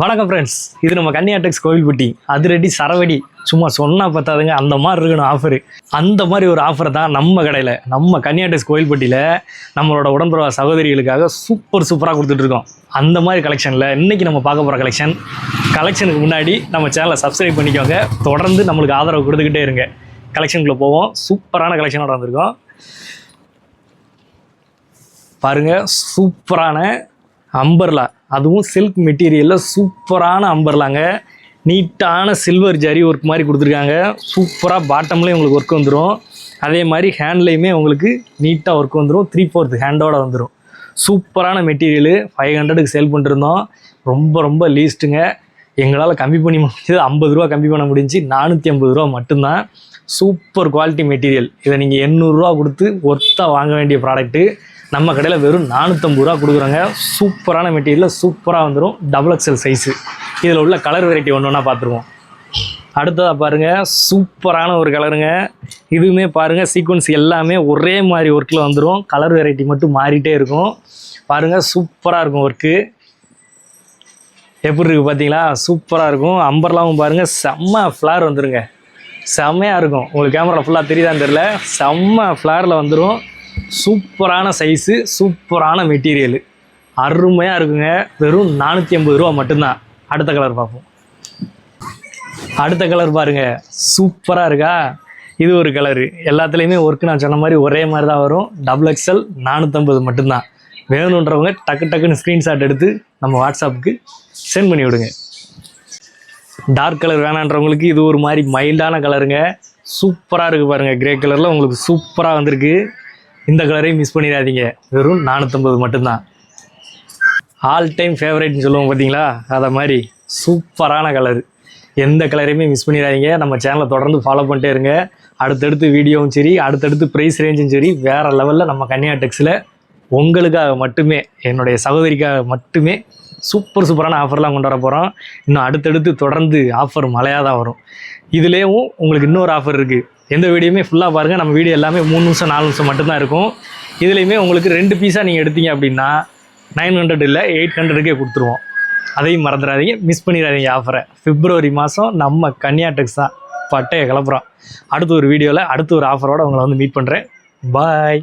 வணக்கம் ஃப்ரெண்ட்ஸ் இது நம்ம கன்னியாடெக்ஸ் கோவில்பட்டி. அதிரடி சரவடி. சும்மா சொன்னால் பார்த்தாதுங்க அந்த மாதிரி இருக்கணும் ஆஃபரு அந்த மாதிரி ஒரு ஆஃபர் தான் நம்ம கடையில். நம்ம கன்னியாடெக்ஸ் கோவில்பட்டியில் நம்மளோட உடம்புறவா சகோதரிகளுக்காக சூப்பர் சூப்பராக கொடுத்துட்ருக்கோம் அந்த மாதிரி கலெக்ஷனில் இன்றைக்கி நம்ம பார்க்க போகிற கலெக்ஷன் கலெக்ஷனுக்கு முன்னாடி நம்ம சேனலை சப்ஸ்கிரைப் பண்ணிக்கோங்க. தொடர்ந்து நம்மளுக்கு ஆதரவு கொடுத்துக்கிட்டே இருங்க. கலெக்ஷனுக்குள்ளே போவோம். சூப்பரான கலெக்ஷனோட வந்திருக்கோம். பாருங்க சூப்பரான அம்பர்லா. அதுவும் சில்க் மெட்டீரியலில் சூப்பரான அம்பர்லாங்க. நீட்டான சில்வர் ஜரி ஒர்க் மாதிரி கொடுத்துருக்காங்க. சூப்பராக பாட்டம்லேயும் உங்களுக்கு ஒர்க் வந்துடும் அதே மாதிரி ஹேண்ட்லேயுமே உங்களுக்கு நீட்டாக ஒர்க் வந்துடும் த்ரீ ஃபோர்த் ஹேண்டோட வந்துடும் சூப்பரான மெட்டீரியலு ஃபைவ் ஹண்ட்ரடுக்கு சேல் பண்ணிருந்தோம் ரொம்ப ரொம்ப லீஸ்ட்டுங்க எங்களால் கம்மி பண்ணி முடிஞ்சது ஐம்பது ரூபா கம்மி பண்ண முடிஞ்சு நானூற்றி ஐம்பது ரூபா மட்டும்தான். சூப்பர் குவாலிட்டி மெட்டீரியல் இதை நீங்கள் எண்ணூறுரூவா கொடுத்து ஒர்த்தாக வாங்க வேண்டிய ப்ராடக்ட்டு நம்ம கடையில் வெறும் நானூற்றம்பது ரூபா கொடுக்குறோங்க. சூப்பரான மெட்டீரியலில் சூப்பராக வந்துடும் டபுள் எக்ஸல் சைஸு இதில் உள்ள கலர் வெரைட்டி ஒன்று ஒன்றா பார்த்துருவோம். அடுத்ததாக பாருங்கள் சூப்பரான ஒரு கலருங்க இதுவுமே பாருங்கள் சீக்வன்ஸ் எல்லாமே ஒரே மாதிரி ஒர்க்கில் வந்துடும் கலர் வெரைட்டி மட்டும் மாறிட்டே இருக்கும். பாருங்கள் சூப்பராக இருக்கும் ஒர்க்கு எப்படி இருக்குது பார்த்தீங்களா சூப்பராக இருக்கும். அம்பர்லாவும் பாருங்கள் செம்ம ஃப்ளார் வந்துடுங்க செம்மையாக இருக்கும். உங்களுக்கு கேமரா ஃபுல்லாக தெரியுதான்னு தெரில செம்ம ஃப்ளாரில் வந்துடும் சூப்பரான சைஸு சூப்பரான மெட்டீரியலு அருமையாக இருக்குங்க. வெறும் நானூற்றி ஐம்பது ரூபா மட்டும்தான். அடுத்த கலர் பார்ப்போம். அடுத்த கலர் பாருங்க. சூப்பராக இருக்கா? இது ஒரு கலரு எல்லாத்துலேயுமே ஒர்க்கு நான் சொன்ன மாதிரி ஒரே மாதிரி தான் வரும். டபுள் எக்ஸ்எல் நானூற்றம்பது மட்டும்தான். வேணுன்றவங்க டக்கு டக்குன்னு ஸ்க்ரீன்ஷாட் எடுத்து நம்ம வாட்ஸ்அப்புக்கு சென்ட் பண்ணி விடுங்க. டார்க் கலர் வேணான்றவங்களுக்கு இது ஒரு மாதிரி மைல்டான கலருங்க சூப்பராக இருக்குது பாருங்கள் கிரே கலரில் உங்களுக்கு சூப்பராக வந்திருக்கு. இந்த கலரையும் மிஸ் பண்ணிடாதீங்க. வெறும் நானூற்றம்பது மட்டும்தான். ஆல் டைம் ஃபேவரேட்னு சொல்லுவோம் பார்த்தீங்களா அதை மாதிரி சூப்பரான கலர் எந்த கலரையுமே மிஸ் பண்ணிடாதீங்க. நம்ம சேனலை தொடர்ந்து ஃபாலோ பண்ணிட்டே இருங்க. அடுத்தடுத்து வீடியோவும் சரி அடுத்தடுத்து ப்ரைஸ் ரேஞ்சும் சரி வேறு லெவலில் நம்ம கன்னியா டெக்ஸில் உங்களுக்காக மட்டுமே என்னுடைய சகோதரிக்காக மட்டுமே சூப்பர் சூப்பரான ஆஃபர்லாம் கொண்டு வர போகிறோம் இன்னும் அடுத்தடுத்து தொடர்ந்து ஆஃபர் மழையாக தான் வரும். இதுலேயும் உங்களுக்கு இன்னொரு ஆஃபர் இருக்குது எந்த வீடியோமே ஃபுல்லாக பாருங்கள் நம்ம வீடியோ எல்லாமே மூணு நிமிஷம் நாலு நிமிஷம் மட்டும்தான் இருக்கும். இதுலேயுமே உங்களுக்கு ரெண்டு பீஸாக நீங்கள் எடுத்தீங்க அப்படின்னா நைன் ஹண்ட்ரட் இல்லை எயிட் ஹண்ட்ரடுக்கே கொடுத்துருவோம். அதையும் மறந்துடாதீங்க. மிஸ் பண்ணிடாதீங்க ஆஃபரை பிப்ரவரி மாதம் நம்ம கன்னியா டெக்ஸ் தான் பட்டையை கிளப்புறோம். அடுத்த ஒரு வீடியோவில் அடுத்த ஒரு ஆஃபரோடு உங்களை வந்து மீட் பண்ணுறேன் பாய்